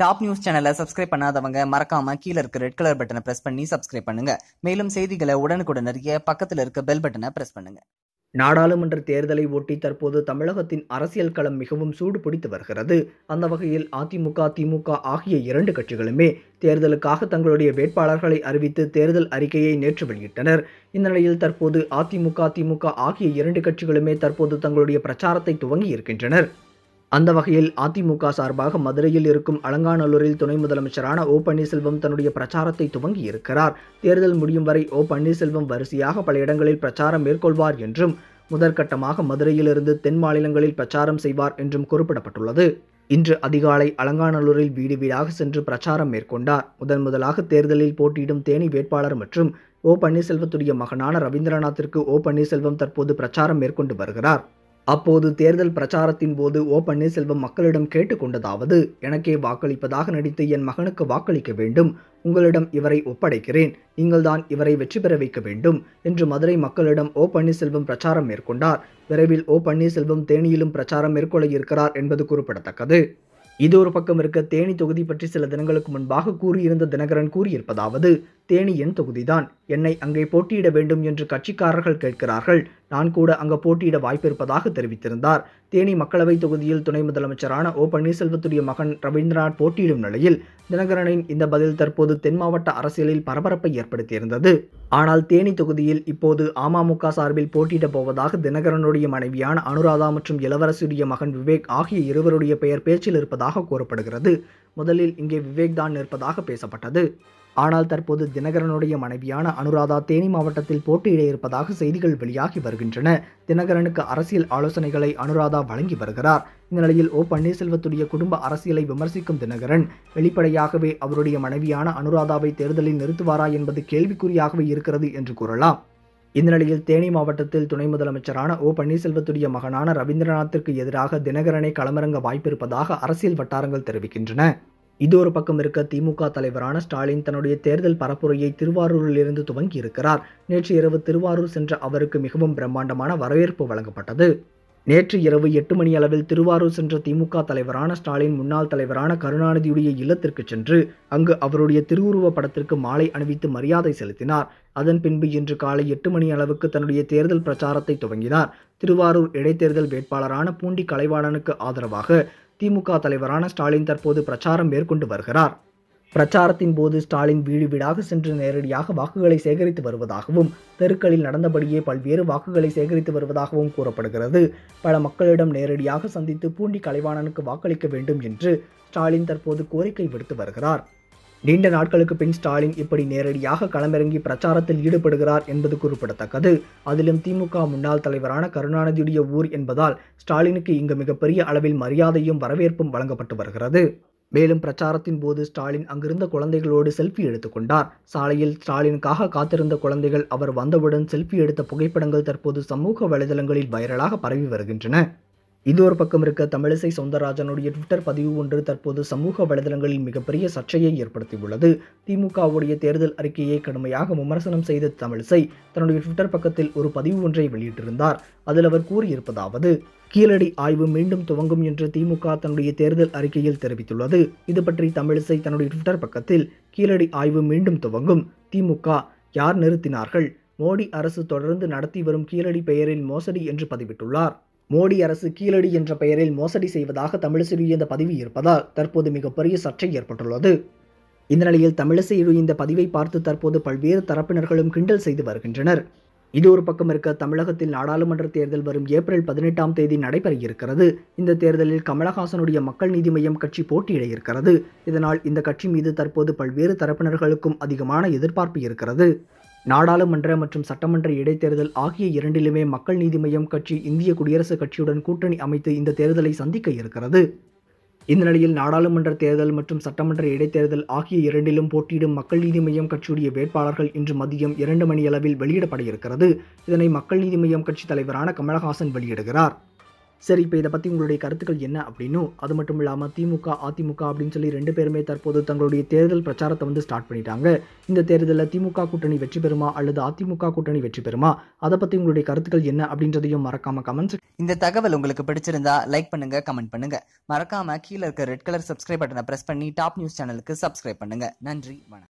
Top news சேனலை subscribe பண்ணாதவங்க மறக்காம கீழே இருக்க ரெட் கலர் பட்டனை பிரஸ் பண்ணி சப்ஸ்கிரைப் பண்ணுங்க. மேலும் செய்திகளை உடனுக்குடன் அறிய பக்கத்தில் இருக்க பெல் பட்டனை பிரஸ் பண்ணுங்க. நாடாளுமன்ற தேர்தலை ஒட்டி தற்போது தமிழகத்தின் அரசியல் களம் மிகவும் சூடு பிடித்து வருகிறது. அந்த வகையில் அதிமுக திமுக ஆகிய இரண்டு கட்சிகளுமே தேர்தலுக்காக தங்களுடைய வேட்பாளர்களை அறிவித்து தேர்தல் அறிக்கையை நேற்று வெளியிட்டனர். இந்த நிலையில் தற்போது அதிமுக திமுக ஆகிய இரண்டு கட்சிகளுமே தற்போது தங்களுடைய பிரச்சாரத்தை துவங்கி இருக்கின்றனர். அந்த வகையில் அதிமுக சார்பாக மதுரையில் இருக்கும் அலங்காநல்லூரில் துணை முதலமைச்சரான ஓ பன்னீர்செல்வம் தன்னுடைய பிரச்சாரத்தை துவங்கி இருக்கிறார். தேர்தல் முடியும் வரை ஓ பன்னீர்செல்வம் வரிசையாக பல இடங்களில் பிரச்சாரம் மேற்கொள்வார் என்றும் முதற்கட்டமாக மதுரையிலிருந்து தென் மாநிலங்களில் பிரச்சாரம் செய்வார் என்றும் குறிப்பிடப்பட்டுள்ளது. இன்று அதிகாலை அலங்காநல்லூரில் வீடு வீடாக சென்று பிரச்சாரம் மேற்கொண்டார். முதன் முதலாக தேர்தலில் போட்டியிடும் தேனி வேட்பாளர் மற்றும் ஓ பன்னீர்செல்வத்துடைய மகனான ரவீந்திரநாத்திற்கு ஓ பன்னீர்செல்வம் தற்போது பிரச்சாரம் மேற்கொண்டு வருகிறார். அப்போது தேர்தல் பிரச்சாரத்தின் போது ஓ பன்னீர்செல்வம் மக்களிடம் கேட்டுக்கொண்டதாவது எனக்கே வாக்களிப்பதாக நடித்து என் மகனுக்கு வாக்களிக்க வேண்டும். உங்களிடம் இவரை ஒப்படைக்கிறேன். நீங்கள்தான் இவரை வெற்றி பெற வைக்க வேண்டும் என்று மதுரை மக்களிடம் ஓ பன்னீர்செல்வம் பிரச்சாரம் மேற்கொண்டார். விரைவில் ஓ பன்னீர்செல்வம் தேனியிலும் பிரச்சாரம் மேற்கொள்ள இருக்கிறார் என்பது குறிப்பிடத்தக்கது. இது ஒரு பக்கம் இருக்க தேனி தொகுதி பற்றி சில தினங்களுக்கு முன்பாக கூறியிருந்த தினகரன் கூறியிருப்பதாவது தேனி என் தொகுதிதான். என்னை அங்கே போட்டியிட வேண்டும் என்று கட்சிக்காரர்கள் கேட்கிறார்கள். நான் கூட அங்கு போட்டியிட வாய்ப்பிருப்பதாக தெரிவித்திருந்தார். தேனி மக்களவை தொகுதியில் துணை முதலமைச்சரான ஓ. பன்னீர்செல்வத்துடைய மகன் ரவீந்திரநாத் போட்டியிடும் நிலையில் தினகரனின் இந்த பதில் தற்போது தென் மாவட்ட அரசியலில் பரபரப்பை ஏற்படுத்தியிருந்தது. ஆனால் தேனி தொகுதியில் இப்போது அமமுக சார்பில் போட்டியிடப் போவதாக தினகரனுடைய மனைவியான அனுராதா மற்றும் இளவரசியுடைய மகன் விவேக் ஆகிய இருவருடைய பெயர் பேச்சில் இருப்பதாக கூறப்படுகிறது. முதலில் இங்கே விவேக் தான் நிற்பதாக பேசப்பட்டது. ஆனால் தற்போது தினகரனுடைய மனைவியான அனுராதா தேனி மாவட்டத்தில் போட்டியிட இருப்பதாக செய்திகள் வெளியாகி வருகின்றன. தினகரனுக்கு அரசியல் ஆலோசனைகளை அனுராதா வழங்கி வருகிறார். இந்த நிலையில் ஓ பன்னீர்செல்வத்துடைய குடும்ப அரசியலை விமர்சிக்கும் தினகரன் வெளிப்படையாகவே அவருடைய மனைவியான அனுராதாவை தேர்தலில் நிறுத்துவாரா என்பது கேள்விக்குறியாகவே இருக்கிறது என்று கூறலாம். இந்த நிலையில் தேனி மாவட்டத்தில் துணை முதலமைச்சரான ஓ பன்னீர்செல்வத்துடைய மகனான ரவீந்திரநாத்திற்கு எதிராக தினகரனை களமிறங்க வாய்ப்பிருப்பதாக அரசியல் வட்டாரங்கள் தெரிவிக்கின்றன. இது ஒரு பக்கம் இருக்க திமுக தலைவரான ஸ்டாலின் தன்னுடைய தேர்தல் பரப்புரையை திருவாரூரிலிருந்து துவங்கி இருக்கிறார். நேற்று இரவு திருவாரூர் சென்ற அவருக்கு மிகவும் பிரம்மாண்டமான வரவேற்பு வழங்கப்பட்டது. நேற்று இரவு எட்டு மணி அளவில் திருவாரூர் சென்ற திமுக தலைவரான ஸ்டாலின் முன்னாள் தலைவரான கருணாநிதியுடைய இல்லத்திற்கு சென்று அங்கு அவருடைய திருவுருவ படத்திற்கு மாலை அணிவித்து மரியாதை செலுத்தினார். அதன் பின்பு இன்று காலை எட்டு மணி அளவுக்கு தன்னுடைய தேர்தல் பிரச்சாரத்தை துவங்கினார். திருவாரூர் இடைத்தேர்தல் வேட்பாளரான பூண்டி கலைவாணனுக்கு ஆதரவாக திமுக தலைவரான ஸ்டாலின் தற்போது பிரச்சாரம் மேற்கொண்டு வருகிறார். பிரச்சாரத்தின் போது ஸ்டாலின் வீடு வீடாக சென்று நேரடியாக வாக்குகளை சேகரித்து வருவதாகவும் தெருக்களில் நடந்தபடியே பல்வேறு வாக்குகளை சேகரித்து வருவதாகவும் கூறப்படுகிறது. பல மக்களிடம் நேரடியாக சந்தித்து பூண்டி கலைவாணனுக்கு வாக்களிக்க வேண்டும் என்று ஸ்டாலின் தற்போது கோரிக்கை விடுத்து வருகிறார். நீண்ட நாட்களுக்கு பின் ஸ்டாலின் இப்படி நேரடியாக களமிறங்கி பிரச்சாரத்தில் ஈடுபடுகிறார் என்பது குறிப்பிடத்தக்கது. அதிலும் திமுக முன்னாள் தலைவரான கருணாநிதியுடைய ஊர் என்பதால் ஸ்டாலினுக்கு இங்கு மிகப்பெரிய அளவில் மரியாதையும் வரவேற்பும் வழங்கப்பட்டு வருகிறது. மேலும் பிரச்சாரத்தின் போது ஸ்டாலின் அங்கிருந்த குழந்தைகளோடு செல்ஃபி எடுத்துக்கொண்டார் சாலையில் ஸ்டாலினுக்காக காத்திருந்த குழந்தைகள் அவர் வந்தவுடன் செல்ஃபி எடுத்த புகைப்படங்கள் தற்போது சமூக வலைதளங்களில் வைரலாக பரவி வருகின்றன. இது ஒரு பக்கம் இருக்க தமிழிசை சவுந்தரராஜனுடைய ட்விட்டர் பதிவு ஒன்று தற்போது சமூக வலைதளங்களில் மிகப்பெரிய சர்ச்சையை ஏற்படுத்தியுள்ளது. திமுகவுடைய தேர்தல் அறிக்கையை கடுமையாக விமர்சனம் செய்த தமிழிசை தன்னுடைய ட்விட்டர் பக்கத்தில் ஒரு பதிவு ஒன்றை வெளியிட்டிருந்தார். அதில் அவர் கூறியிருப்பதாவது கீழடி ஆய்வு மீண்டும் துவங்கும் என்று திமுக தன்னுடைய தேர்தல் அறிக்கையில் தெரிவித்துள்ளது. இது பற்றி தமிழிசை தன்னுடைய ட்விட்டர் பக்கத்தில் கீழடி ஆய்வு மீண்டும் துவங்கும் திமுக யார் நிறுத்தினார்கள்? மோடி அரசு தொடர்ந்து நடத்தி வரும் கீழடி பெயரில் மோசடி என்று பதிவிட்டுள்ளார். மோடி அரசு கீழடி என்ற பெயரில் மோசடி செய்வதாக தமிழிசையுடைய இந்த பதிவு இருப்பதால் தற்போது மிகப்பெரிய சர்ச்சை ஏற்பட்டுள்ளது. இந்த நிலையில் தமிழிசையுடைய இந்த பதிவை பார்த்து தற்போது பல்வேறு தரப்பினர்களும் கிண்டல் செய்து வருகின்றனர். இது ஒரு பக்கம் இருக்க தமிழகத்தில் நாடாளுமன்ற தேர்தல் வரும் ஏப்ரல் பதினெட்டாம் தேதி நடைபெற இருக்கிறது இந்த தேர்தலில் கமலஹாசனுடைய மக்கள் நீதி மய்யம் கட்சி போட்டியிட இருக்கிறது இதனால் இந்த கட்சி மீது தற்போது பல்வேறு தரப்பினர்களுக்கும் அதிகமான எதிர்பார்ப்பு இருக்கிறது. நாடாளுமன்ற மற்றும் சட்டமன்ற இடைத்தேர்தல் ஆகிய இரண்டிலுமே மக்கள் நீதி மய்யம் கட்சி இந்திய குடியரசுக் கட்சியுடன் கூட்டணி அமைத்து இந்த தேர்தலை சந்திக்க இருக்கிறது. இந்த நிலையில் நாடாளுமன்ற தேர்தல் மற்றும் சட்டமன்ற இடைத்தேர்தல் ஆகிய இரண்டிலும் போட்டியிடும் மக்கள் நீதி மய்யம் கட்சியுடைய வேட்பாளர்கள் இன்று மதியம் இரண்டு மணியளவில் வெளியிடப்பட இருக்கிறது இதனை மக்கள் நீதி மய்யம் கட்சி தலைவரான கமலஹாசன் வெளியிடுகிறார். சரி இப்போ இதை பற்றி உங்களுடைய கருத்துக்கள் என்ன அப்படின்னும் அது மட்டும் இல்லாமல் திமுக அதிமுக அப்படின்னு சொல்லி ரெண்டு பேருமே தற்போது தங்களுடைய தேர்தல் பிரச்சாரத்தை வந்து ஸ்டார்ட் பண்ணிட்டாங்க. இந்த தேர்தலில் திமுக கூட்டணி வெற்றி பெறுமா அல்லது அதிமுக கூட்டணி வெற்றி பெறுமா? அதை பற்றி உங்களுடைய கருத்துக்கள் என்ன அப்படின்றதையும் மறக்காம கமெண்ட்ஸ் இந்த தகவல் உங்களுக்கு பிடிச்சிருந்தா லைக் பண்ணுங்க கமெண்ட் பண்ணுங்க. மறக்காம கீழே இருக்க ரெட் கலர் சப்ஸ்கிரைப் பட்டனை பிரஸ் பண்ணி டாப் நியூஸ் சேனலுக்கு சப்ஸ்கிரைப் பண்ணுங்க. நன்றி வணக்கம்.